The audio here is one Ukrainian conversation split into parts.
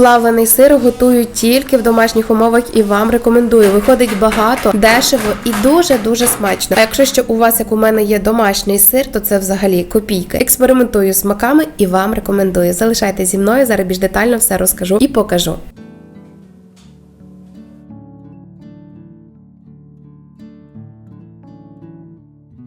Плавлений сир готую тільки в домашніх умовах і вам рекомендую. Виходить багато, дешево і дуже дуже смачно. А якщо ще у вас, як у мене, є домашній сир, то це взагалі копійка. Експериментую смаками і вам рекомендую. Залишайтесь зі мною, зараз більш детально все розкажу і покажу.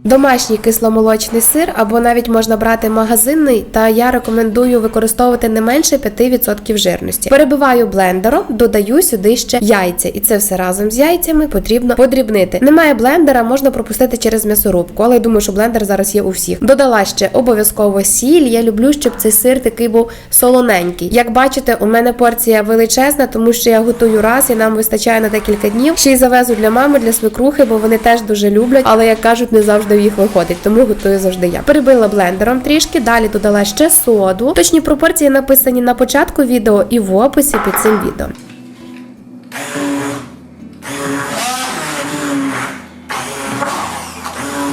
Домашній кисломолочний сир або навіть можна брати магазинний, та я рекомендую використовувати не менше 5% жирності. Перебиваю блендером, додаю сюди ще яйця, і це все разом з яйцями потрібно подрібнити. Немає блендера, можна пропустити через м'ясорубку, але я думаю, що блендер зараз є у всіх. Додала ще обов'язково сіль. Я люблю, щоб цей сир такий був солоненький. Як бачите, у мене порція величезна, тому що я готую раз і нам вистачає на декілька днів. Ще й завезу для мами, для свекрухи, бо вони теж дуже люблять, але як кажуть, не завжди в їх виходить, тому готую завжди я. Перебила блендером трішки, далі додала ще соду. Точні пропорції написані на початку відео і в описі під цим відео.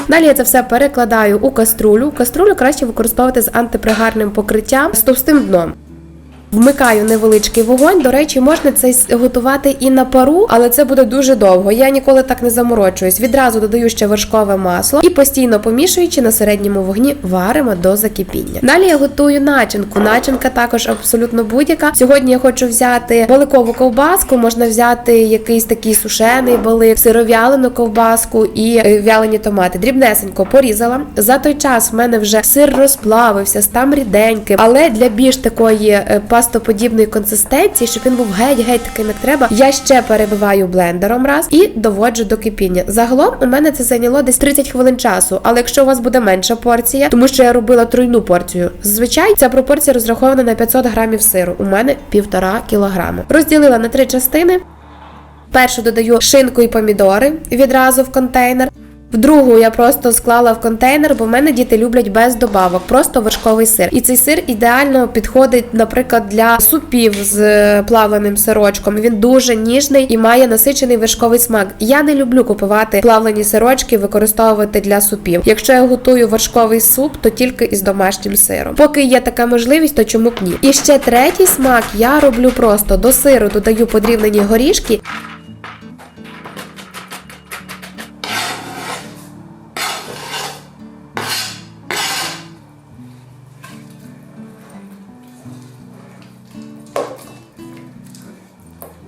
Далі я це все перекладаю у каструлю. Каструлю краще використовувати з антипригарним покриттям з товстим дном. Вмикаю невеличкий вогонь. До речі, можна це готувати і на пару, але це буде дуже довго. Я ніколи так не заморочуюсь. Відразу додаю ще вершкове масло і постійно помішуючи на середньому вогні, варимо до закипіння. Далі я готую начинку. Начинка також абсолютно будь-яка. Сьогодні я хочу взяти баликову ковбаску, можна взяти якийсь такий сушений балик, сировялену ковбаску і е, вялені томати. Дрібнесенько порізала. За той час в мене вже сир розплавився, став ріденьким, але для більш такої е, пастоподібної консистенції, щоб він був геть-геть таким, як треба, я ще перебиваю блендером раз і доводжу до кипіння. Загалом у мене це зайняло десь 30 хвилин часу. Але якщо у вас буде менша порція, тому що я робила тройну порцію, зазвичай ця пропорція розрахована на 500 грамів сиру. У мене півтора кілограми. Розділила на три частини. Першу додаю шинку і помідори відразу в контейнер. В другу я просто склала в контейнер, бо в мене діти люблять без добавок, просто вершковий сир. І цей сир ідеально підходить, наприклад, для супів з е, плавленим сирочком. Він дуже ніжний і має насичений вершковий смак. Я не люблю купувати плавлені сирочки, використовувати для супів. Якщо я готую вершковий суп, то тільки із домашнім сиром. Поки є така можливість, то чому б ні? І ще третій смак я роблю просто до сиру додаю подрібнені горішки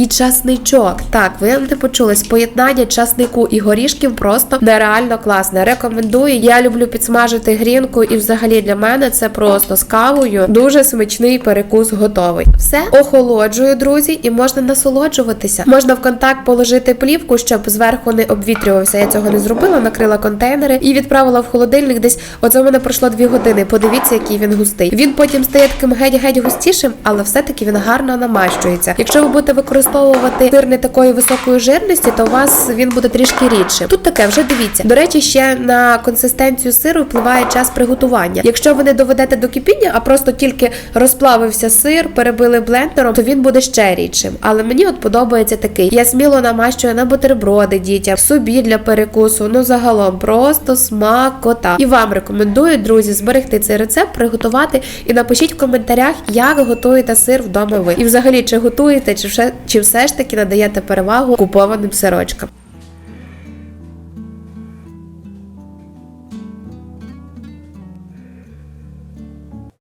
І часничок. Так, ви не почулись. Поєднання часнику і горішків просто нереально класне. Рекомендую. Я люблю підсмажити грінку, і взагалі для мене це просто з кавою. Дуже смачний перекус готовий. Все охолоджую, друзі, і можна насолоджуватися. Можна в контакт положити плівку, щоб зверху не обвітрювався. Я цього не зробила, накрила контейнери і відправила в холодильник. Десь оце в мене пройшло дві години. Подивіться, який він густий. Він потім стає таким геть-геть густішим, але все-таки він гарно намащується. Якщо ви будете використовувати сир не такої високої жирності, то у вас він буде трішки рідшим. Тут таке вже дивіться. До речі, ще на консистенцію сиру впливає час приготування. Якщо ви не доведете до кипіння, а просто тільки розплавився сир, перебили блендером, то він буде ще рідшим. Але мені от подобається такий. Я сміло намащую на бутерброди дітям, собі для перекусу. Ну загалом просто смакота. І вам рекомендую, друзі, зберегти цей рецепт, приготувати і напишіть в коментарях, як готуєте сир вдома ви. І взагалі, чи готуєте, чи все, все ж таки надаєте перевагу купованим сирочкам.